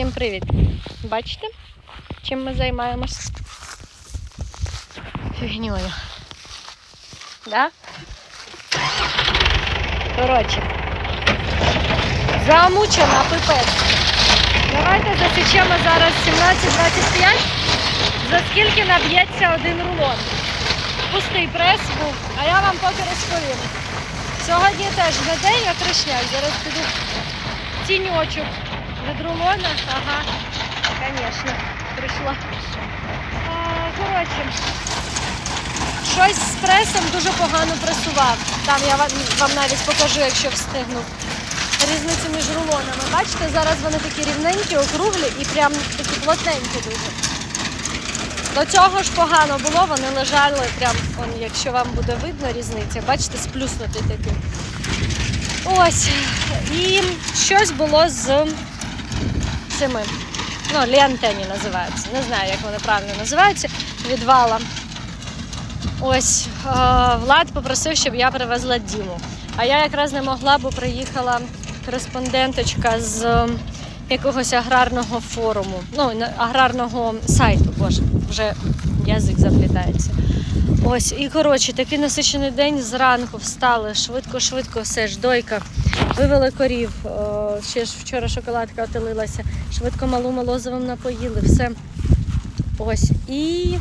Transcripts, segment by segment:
Всім привіт! Бачите, чим ми займаємось? Фігньою. Да? Коротше. Замучена пипець. Давайте засічемо зараз 17.25. За скільки наб'ється один рулон. Пустий прес був, а я вам поки розповім. Сьогодні теж за день я кришняк. Зараз піду тіньочок від рулона. Ага, звісно, прийшла. А, коротше, щось з пресом дуже погано пресував. Там я вам, навіть покажу, якщо встигну. Різницю між рулонами. Бачите, зараз вони такі рівненькі, округлі і прям такі плотненькі дуже. До цього ж погано було, вони лежали прям, он, якщо вам буде видно різниця, бачите, сплюснутий такий. Ось. І щось було з цими. Ну, ліантені називаються. Не знаю, як вони правильно називаються. Від вала. Ось е, Влад попросив, щоб я привезла Діму. А я якраз не могла, бо приїхала кореспонденточка з е, якогось аграрного форуму, ну, аграрного сайту, боже, вже язик заплітається. Ось, і коротше, такий насичений день зранку встали, швидко-швидко все ж дойка. Вивели корів, е, ще ж вчора шоколадка отелилася, швидко малу молозивом напоїли, все. Ось. І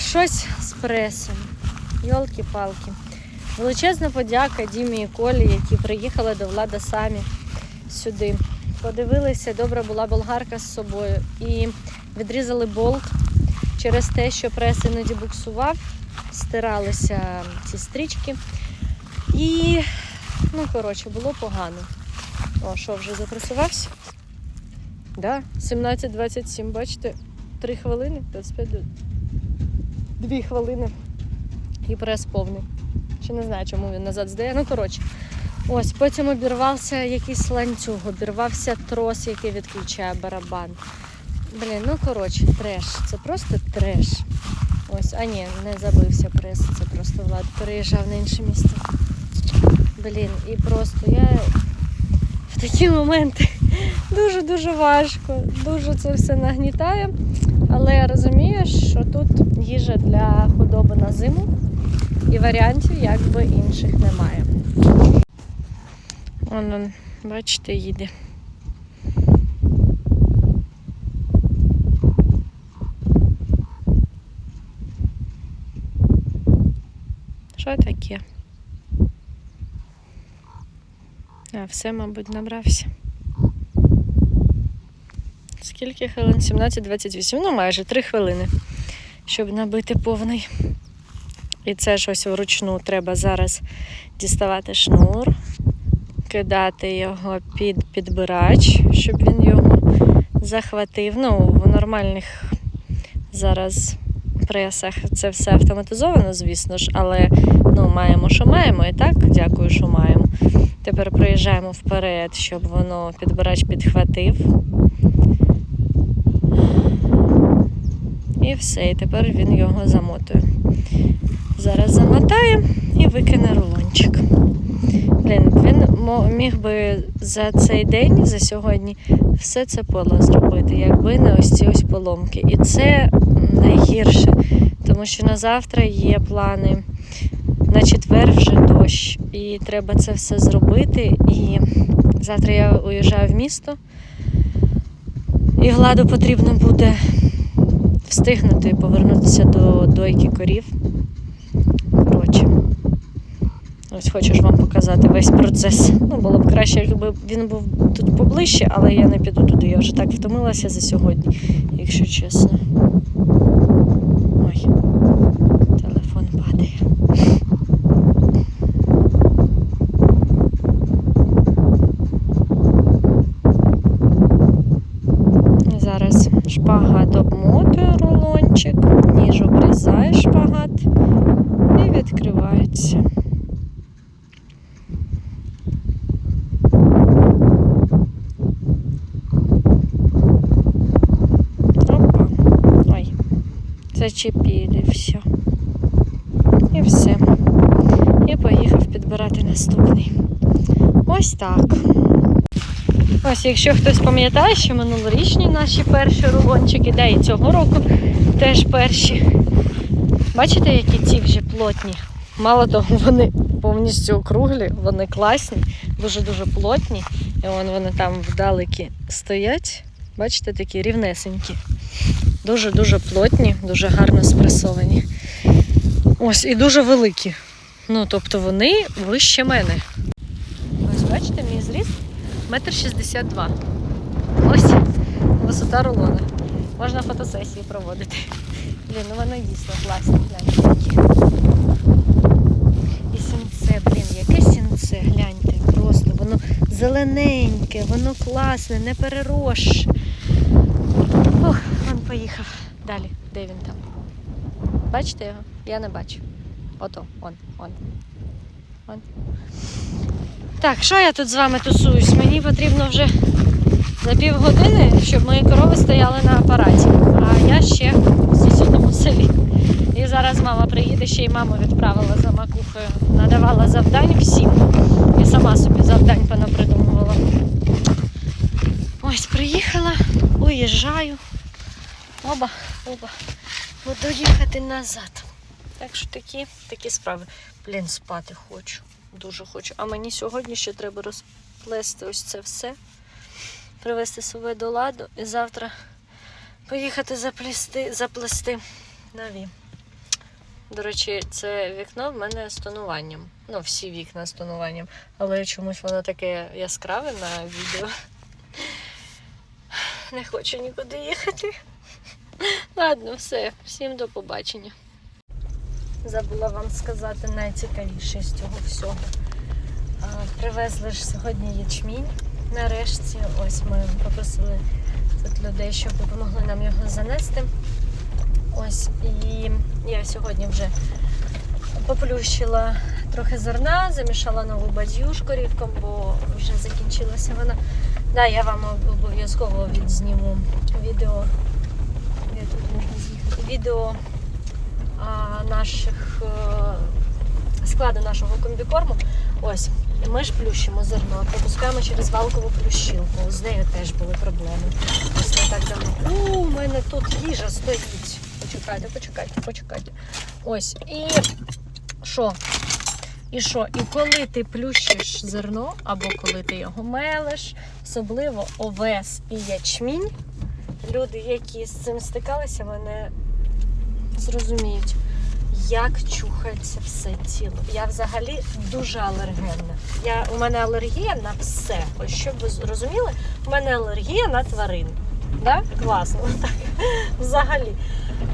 щось з пресом. Йолки-палки. Величезна подяка Дімі і Колі, які приїхали до влада самі сюди. Подивилися, добра була болгарка з собою. І відрізали болт через те, що прес іноді буксував, стиралися ці стрічки. І, ну, коротше, було погано. О, що, вже запресувався? Да, 17.27, бачите, 3 хвилини, 25 2 хвилини. І прес повний. Ще не знаю, чому він назад здає. Ну, коротше. Ось, потім обірвався якийсь ланцюг, обірвався трос, який відключає барабан. Блін, ну коротше, треш. Це просто треш. Ось, а ні, не забився прес, це просто Влад переїжджав на інше місце. Блін, і просто я в такі моменти дуже-дуже важко. Дуже це все нагнітає. Але я розумію, що тут їжа для худоби на зиму і варіантів якби інших немає. Вон, он, бачите, їде. Що таке? А, все, мабуть, набрався. Скільки хвилин? 17-28. Ну, майже 3 хвилини, щоб набити повний. І це ж ось вручну треба зараз діставати шнур, кидати його під підбирач, щоб він його захватив. Ну, в нормальних зараз пресах це все автоматизовано, звісно ж, але ну, маємо, що маємо, і так, дякую, що маємо. Тепер проїжджаємо вперед, щоб воно підбирач підхватив. І все, і тепер він його замотує. Зараз замотає і викине рулончик. Блін, він міг би за цей день, за сьогодні, все це поле зробити, якби не ось ці ось поломки. І це найгірше, тому що на завтра є плани. На четвер вже дощ, і треба це все зробити. І завтра я уїжджаю в місто, і гладу потрібно буде встигнути повернутися до дойки корів. Коротше, ось хочу ж вам показати весь процес. Ну, було б краще, якби він був тут поближче, але я не піду туди. Я вже так втомилася за сьогодні, якщо чесно. Ой, телефон падає. Зараз шпагат обмотує рулончик, ніж обрізає шпагат і відкривається. Опа. Ой, зачепили все. І все. І поїхав підбирати наступний. Ось так. Ось, якщо хтось пам'ятає, що минулорічні наші перші рулончики, да і цього року теж перші. Бачите, які ці вже плотні. Мало того, вони повністю округлі, вони класні, дуже-дуже плотні. І вон вони там вдалекі стоять. Бачите, такі рівнесенькі. Дуже-дуже плотні, дуже гарно спресовані. Ось, і дуже великі. Ну, тобто вони вище мене. Ось бачите, мій зріст метр шістдесят два. Ось висота рулона. Можна фотосесії проводити. Блін, ну вони дійсно класні, гляньте які. І сінце, блін, яке сінце, гляньте, просто воно зелененьке, воно класне, не переросше. Ох, поїхав. Далі, де він там? Бачите його? Я не бачу. Ото, он, он. он. Так, що я тут з вами тусуюсь? Мені потрібно вже за півгодини, щоб мої корови стояли на апараті. А я ще в сусідньому селі. І зараз мама приїде, ще й маму відправила за макухою. Надавала завдань всім. І сама собі завдань понапридумувала. Ось приїхала, уїжджаю. Оба, оба. Буду їхати назад. Так що такі, такі справи. Блін, спати хочу. Дуже хочу. А мені сьогодні ще треба розплести ось це все, привести себе до ладу і завтра поїхати заплести, заплести нові. До речі, це вікно в мене з тонуванням. Ну, всі вікна з тонуванням. Але чомусь воно таке яскраве на відео. Не хочу нікуди їхати. Ладно, все. Всім до побачення. Забула вам сказати найцікавіше з цього всього. Привезли ж сьогодні ячмінь. Нарешті, ось ми попросили тут людей, щоб допомогли нам його занести. Ось і я сьогодні вже поплющила трохи зерна, замішала нову бадью корівком, бо вже закінчилася вона. Да, я вам обов'язково відзніму відео. Де тут можна з'їхати? Відео наших е, складу нашого комбікорму. Ось, ми ж плющимо зерно, пропускаємо через валкову плющилку. З нею теж були проблеми. Ось не так давно. У, у мене тут їжа стоїть. Почекайте, почекайте, почекайте. Ось. І що? І що? І коли ти плющиш зерно, або коли ти його мелиш, особливо овес і ячмінь, люди, які з цим стикалися, мене зрозуміють, як чухається все тіло. Я взагалі дуже алергенна. Я, у мене алергія на все. Ось щоб ви зрозуміли, у мене алергія на тварин. Да? Класно. Так. Взагалі.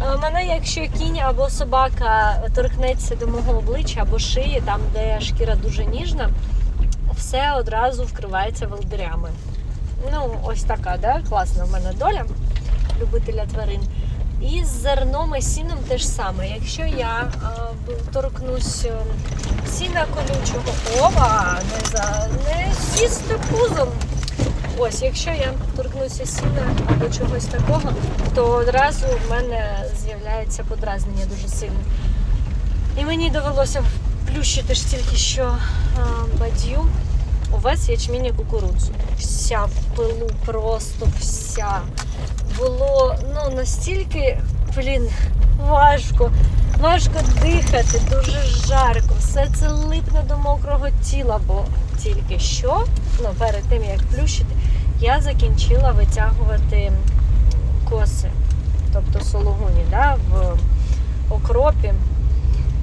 А Мене, якщо кінь або собака торкнеться до мого обличчя або шиї, там, де шкіра дуже ніжна, все одразу вкривається волдирями. Ну, ось така, да? класна в мене доля любителя тварин. І з зерном і сіном те ж саме. Якщо я е, торкнусь е, сіна колючого, ова, не, за, не сісти пузом. Ось, якщо я торкнуся сіна або чогось такого, то одразу в мене з'являється подразнення дуже сильне. І мені довелося плющити ж тільки що а, бадью, овець, ячмінь і кукурудзу. Вся в пилу, просто вся. Було ну, настільки, блін, важко. Важко дихати, дуже жарко. Все це липне до мокрого тіла, бо тільки що, ну, перед тим як плющити, я закінчила витягувати коси, тобто сологуні, да, в окропі.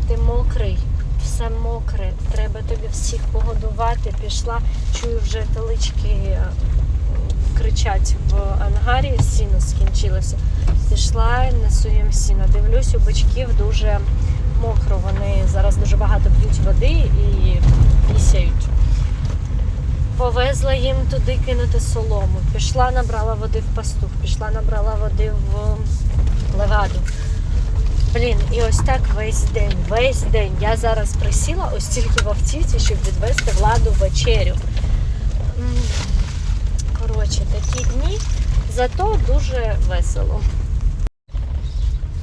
Ти мокрий, все мокре, треба тобі всіх погодувати. Пішла, чую вже телички е, кричать в ангарі, сіно скінчилося. Пішла, несу їм сіно. Дивлюсь, у бичків дуже мокро. Вони зараз дуже багато п'ють води і пісяють. Повезла їм туди кинути солому. Пішла, набрала води в пастух, пішла, набрала води в леваду. Блін, і ось так весь день, весь день. Я зараз присіла ось тільки в автівці, щоб відвести владу вечерю. Коротше, такі дні, зато дуже весело.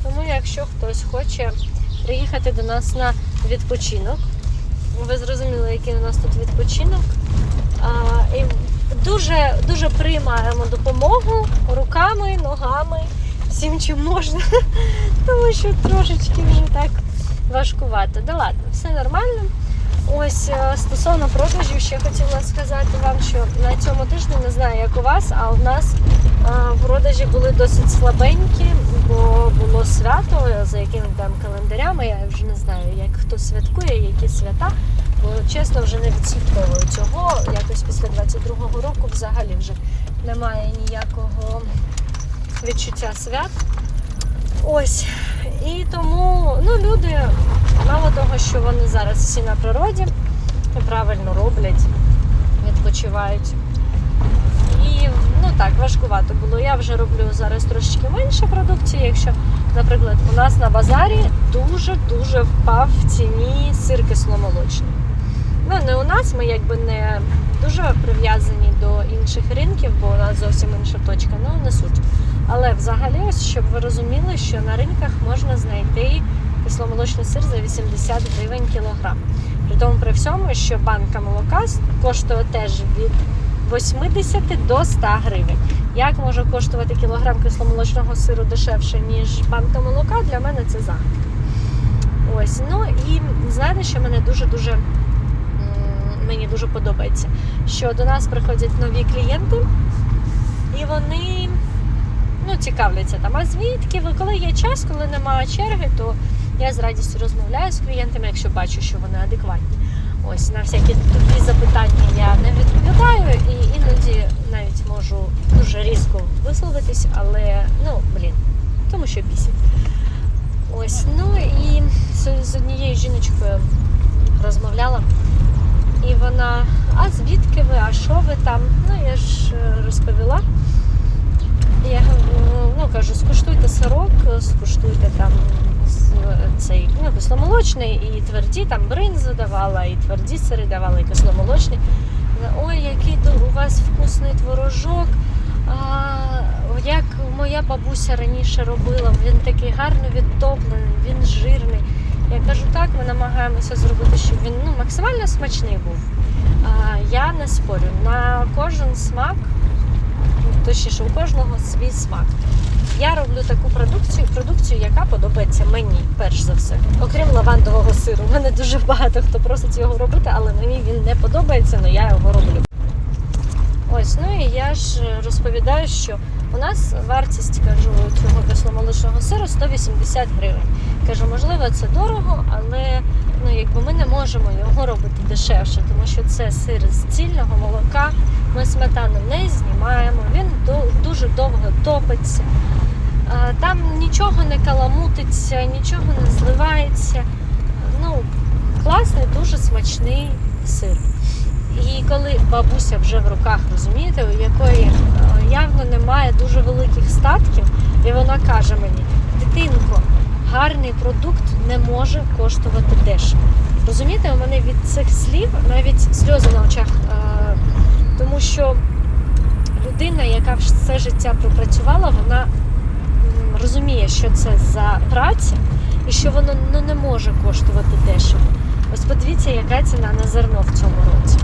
Тому, якщо хтось хоче приїхати до нас на відпочинок, ви зрозуміли, який у нас тут відпочинок. А, і дуже, дуже приймаємо допомогу руками, ногами, всім чим можна. Тому що трошечки вже так важкувато. Да ладно, все нормально. Ось е, стосовно продажів, ще хотіла сказати вам, що на цьому тижні не знаю, як у вас, а у нас е, продажі були досить слабенькі, бо було свято, за якими там календарями. Я вже не знаю, як хто святкує, які свята. Бо чесно вже не відслідковую цього. Якось після 22-го року взагалі вже немає ніякого відчуття свят. Ось. І тому ну, люди, мало того, що вони зараз всі на природі, правильно роблять, відпочивають. І ну так, важкувато було. Я вже роблю зараз трошечки менше продукції. Якщо, наприклад, у нас на базарі дуже-дуже впав в ціні сир кисломолочний. Ну, не у нас, ми якби не дуже прив'язані до інших ринків, бо у нас зовсім інша точка, ну не суть. Але взагалі, ось щоб ви розуміли, що на ринках можна знайти кисломолочний сир за 80 гривень кілограм. При тому при всьому, що банка молока коштує теж від 80 до 100 гривень. Як може коштувати кілограм кисломолочного сиру дешевше, ніж банка молока, для мене це загадка. Ось, ну і знаєте, що мене дуже-дуже мені дуже подобається, що до нас приходять нові клієнти, і вони ну, цікавляться там, а звідки ви, коли є час, коли немає черги, то я з радістю розмовляю з клієнтами, якщо бачу, що вони адекватні. Ось на всякі такі запитання я не відповідаю і іноді навіть можу дуже різко висловитись, але ну блін, тому що бісить. Ось, ну і з, з однією жіночкою розмовляла, і вона, а звідки ви, а що ви там? Ну я ж е, розповіла. Я ну кажу, скуштуйте сирок, скуштуйте там цей ну, кисломолочний і тверді, там бринзу давала, і тверді сири давала, і кисломолочний. Ой, який у вас вкусний творожок. А, як моя бабуся раніше робила, він такий гарно відтоплений, він жирний. Я кажу, так, ми намагаємося зробити, щоб він ну, максимально смачний був. А, я не спорю, на кожен смак точніше, у кожного свій смак. Я роблю таку продукцію, продукцію, яка подобається мені, перш за все. Окрім лавандового сиру. У мене дуже багато хто просить його робити, але мені він не подобається, але я його роблю. Ось, ну і я ж розповідаю, що у нас вартість кажу, цього кисломолочного сиру 180 гривень. Кажу, можливо, це дорого, але ну, якби ми не можемо його робити дешевше, тому що це сир з цільного молока. Ми сметану не знімаємо, він дуже довго топиться. Там нічого не каламутиться, нічого не зливається. Ну, класний, дуже смачний сир. І коли бабуся вже в руках, розумієте, у якої е, явно немає дуже великих статків, і вона каже мені: дитинко, гарний продукт не може коштувати дешево. Розумієте, у мене від цих слів навіть сльози на очах, е, тому що людина, яка все життя пропрацювала, вона розуміє, що це за праця і що воно ну, не може коштувати дешево. Ось подивіться, яка ціна на зерно в цьому році.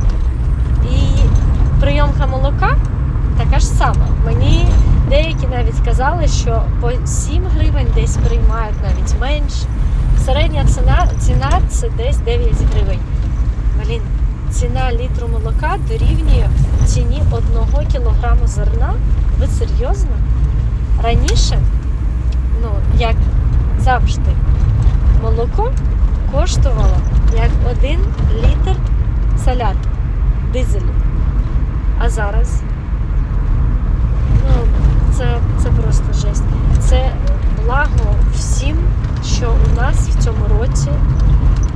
Прийомка молока така ж сама. Мені деякі навіть казали, що по 7 гривень десь приймають навіть менше. Середня ціна, ціна це десь 9 гривень. Блін, ціна літру молока дорівнює ціні 1 кілограму зерна. Ви серйозно? Раніше, ну, як завжди, молоко коштувало як 1 літр зараз ну, це, це просто жесть. Це благо всім, що у нас в цьому році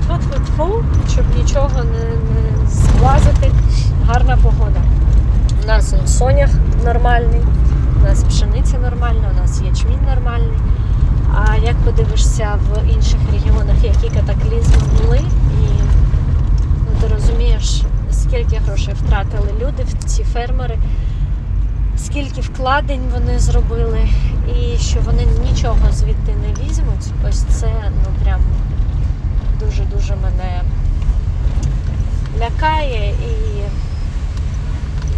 тьфу-тьфу-тьфу, щоб нічого не, не зглазити. Гарна погода. У нас он, сонях нормальний, у нас пшениця нормальна, у нас ячмінь нормальний. А як подивишся в інших регіонах, які катаклізми були, і ну, ти розумієш, скільки грошей втратили люди, ці фермери, скільки вкладень вони зробили, і що вони нічого звідти не візьмуть. Ось це ну прям дуже-дуже мене лякає і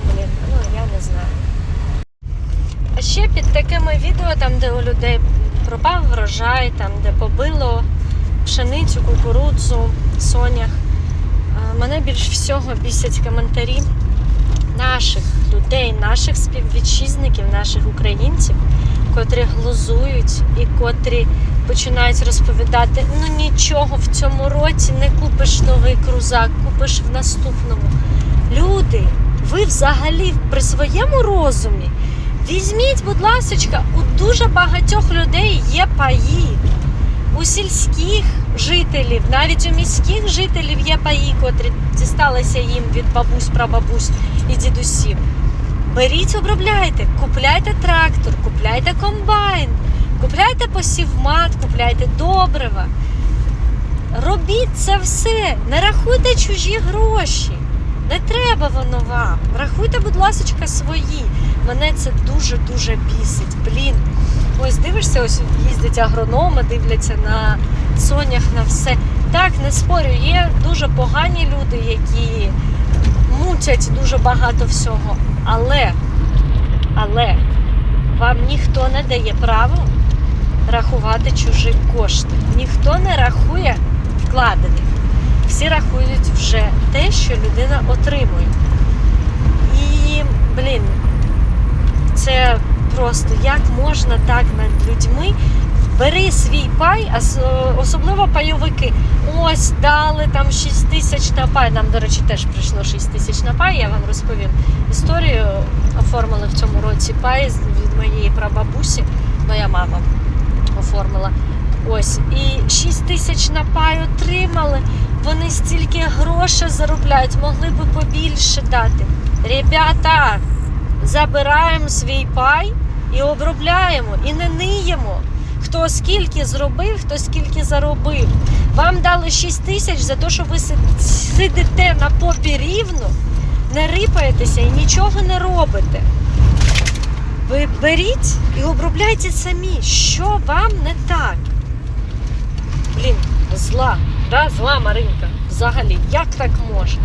блін, ну я не знаю. А ще під такими відео, там, де у людей пропав врожай, там, де побило пшеницю, кукурудзу, сонях. Мене більш всього бісять коментарі наших людей, наших співвітчизників, наших українців, котрі глузують і котрі починають розповідати: ну нічого в цьому році не купиш новий крузак, купиш в наступному. Люди, ви взагалі при своєму розумі візьміть, будь ласка, у дуже багатьох людей є паї. У сільських жителів, навіть у міських жителів є паї, котрі дісталися їм від бабусь, прабабусь і дідусів. Беріть, обробляйте, купляйте трактор, купляйте комбайн, купляйте посівмат, купляйте добрива. Робіть це все, не рахуйте чужі гроші. Не треба воно вам. Рахуйте, будь ласка, свої. Мене це дуже-дуже бісить. Блін. Ось дивишся, ось їздять агрономи, дивляться на сонях, на все. Так, не спорю, є дуже погані люди, які мутять дуже багато всього. Але, але вам ніхто не дає право рахувати чужі кошти. Ніхто не рахує вкладених. Всі рахують вже те, що людина отримує. І, блін, це просто як можна так над людьми. Бери свій пай, а особливо пайовики. Ось дали там 6 тисяч на пай. Нам, до речі, теж прийшло 6 тисяч на пай. Я вам розповім історію. Оформили в цьому році пай від моєї прабабусі. Моя мама оформила. Ось, і 6 тисяч на пай отримали. Вони стільки грошей заробляють, могли би побільше дати. Ребята, забираємо свій пай і обробляємо, і не ниємо. Хто скільки зробив, хто скільки заробив. Вам дали 6 тисяч за те, що ви сидите на попі рівно, не рипаєтеся і нічого не робите. Ви беріть і обробляйте самі, що вам не так. Блін, зла, да, зла Маринка. Взагалі, як так можна?